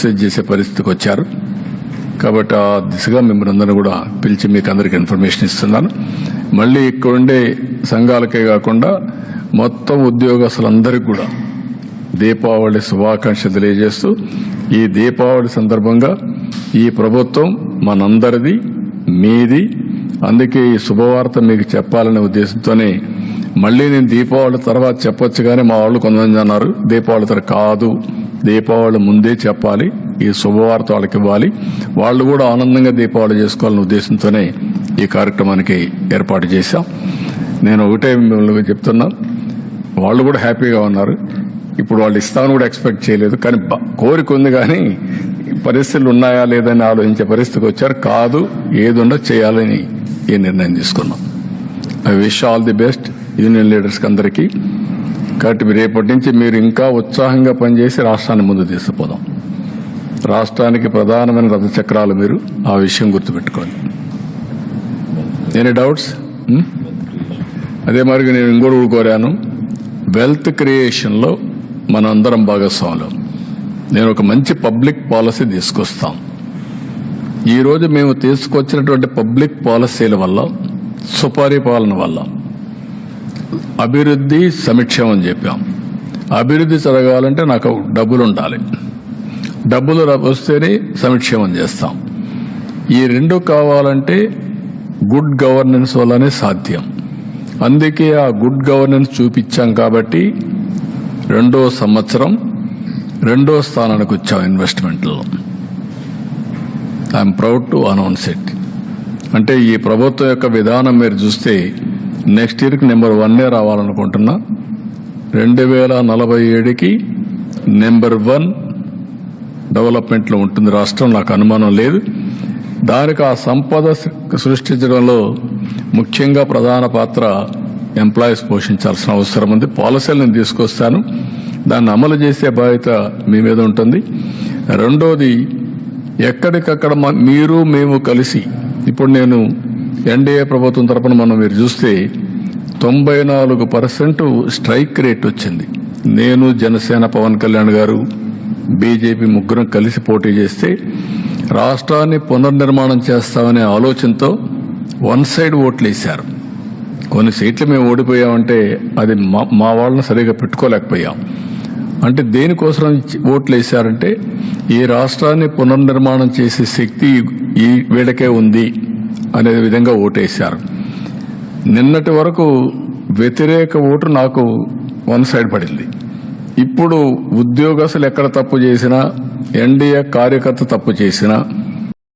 Message చేసే పరిస్థితికి వచ్చారు. కాబట్టి ఆ దిశగా మిమ్మల్ని అందరూ కూడా పిలిచి మీకు అందరికి ఇన్ఫర్మేషన్ ఇస్తున్నాను. మళ్ళీ ఇక్కడ ఉండే సంఘాలకే కాకుండా మొత్తం ఉద్యోగస్తులందరికీ కూడా దీపావళి శుభాకాంక్షలు తెలియజేస్తూ ఈ దీపావళి సందర్భంగా ఈ ప్రభుత్వం మనందరిది మీది. అందుకే ఈ శుభవార్త మీకు చెప్పాలనే ఉద్దేశంతోనే మళ్ళీ నేను దీపావళి తర్వాత చెప్పొచ్చు కానీ మా వాళ్ళు కొంతమంది అన్నారు దీపావళి తర్వాత కాదు. దీపావళి ముందే చెప్పాలి ఈ శుభవార్త వాళ్ళకి ఇవ్వాలి. వాళ్ళు కూడా ఆనందంగా దీపావళి చేసుకోవాలనే ఉద్దేశంతోనే ఈ కార్యక్రమానికి ఏర్పాటు చేశాం. నేను ఒకటే మిమ్మల్ని చెప్తున్నా వాళ్ళు కూడా హ్యాపీగా ఉన్నారు. ఇప్పుడు వాళ్ళు ఇస్తామని కూడా ఎక్స్పెక్ట్ చేయలేదు కానీ కోరిక ఉంది కానీ పరిస్థితులు ఉన్నాయా లేదని ఆలోచించే పరిస్థితికి వచ్చారు. కాదు ఏదుండో చేయాలని ఈ నిర్ణయం తీసుకున్నాం. I wish all the best union లీడర్స్కి అందరికీ. కాబట్టి రేపటి నుంచి మీరు ఇంకా ఉత్సాహంగా పనిచేసి రాష్ట్రాన్ని ముందు తీసుకుపోదాం. రాష్ట్రానికి ప్రధానమైన రథచక్రాలు మీరు ఆ విషయం గుర్తుపెట్టుకోండి. Any doubts? అదే మరి నేను ఇంకోటి కూడా కోరాను. వెల్త్ క్రియేషన్లో మన అందరం భాగస్వాములు. నేను ఒక మంచి పబ్లిక్ పాలసీ తీసుకొస్తాం. ఈరోజు మేము తీసుకొచ్చినటువంటి పబ్లిక్ పాలసీల వల్ల సుపారీ పాలన వల్ల అభివృద్ధి సమిక్షం అని చెప్పాం. అభివృద్ధి జరగాలంటే నాకు డబ్బులు ఉండాలి డబ్బులు వస్తేనే సమిక్షేమం చేస్తాం. ఈ రెండు కావాలంటే గుడ్ గవర్నెన్స్ వల్లనే సాధ్యం. అందుకే ఆ గుడ్ గవర్నెన్స్ చూపించాం కాబట్టి రెండో సంవత్సరం రెండో స్థానానికి వచ్చాం ఇన్వెస్ట్మెంట్లో. I'm proud to announce it. అంటే ఈ ప్రభుత్వం యొక్క విధానం మీరు చూస్తే నెక్స్ట్ ఇయర్కి నెంబర్ వన్నే రావాలనుకుంటున్నా. రెండు వేల నలభై ఏడుకి నెంబర్ వన్ డెవలప్మెంట్లో ఉంటుంది రాష్ట్రం. నాకు అనుమానం లేదు. దానికి ఆ సంపద సృష్టించడంలో ముఖ్యంగా ప్రధాన పాత్ర ఎంప్లాయీస్ పోషించాల్సిన అవసరం ఉంది. పాలసీలు నేను తీసుకొస్తాను. దాన్ని అమలు చేసే బాధ్యత మీ మీద ఉంటుంది. రెండోది ఎక్కడికక్కడ మీరు మేము కలిసి ఇప్పుడు నేను ఎన్డీఏ ప్రభుత్వం తరపున మనం మీరు చూస్తే తొంభై నాలుగు పర్సెంట్ స్ట్రైక్ రేట్ వచ్చింది. నేను జనసేన పవన్ కళ్యాణ్ గారు బీజేపీ ముగ్గురం కలిసి పోటీ చేస్తే రాష్ట్రాన్ని పునర్నిర్మాణం చేస్తామనే ఆలోచనతో వన్ సైడ్ ఓట్లు వేశారు. కొన్ని సీట్లు మేము ఓడిపోయామంటే అది మా మా వాళ్ళని సరిగా పెట్టుకోలేకపోయాం. అంటే దేనికోసం ఓట్లు వేశారంటే ఈ రాష్ట్రాన్ని పునర్నిర్మాణం చేసే శక్తి ఈ వీడకే ఉంది. అనే విధంగా ఓటేశారు. నిన్నటి వరకు వ్యతిరేక ఓటు నాకు వన్ సైడ్ పడింది. ఇప్పుడు ఉద్యోగస్తులు ఎక్కడ తప్పు చేసినా ఎన్డీఏ కార్యకర్త తప్పు చేసినా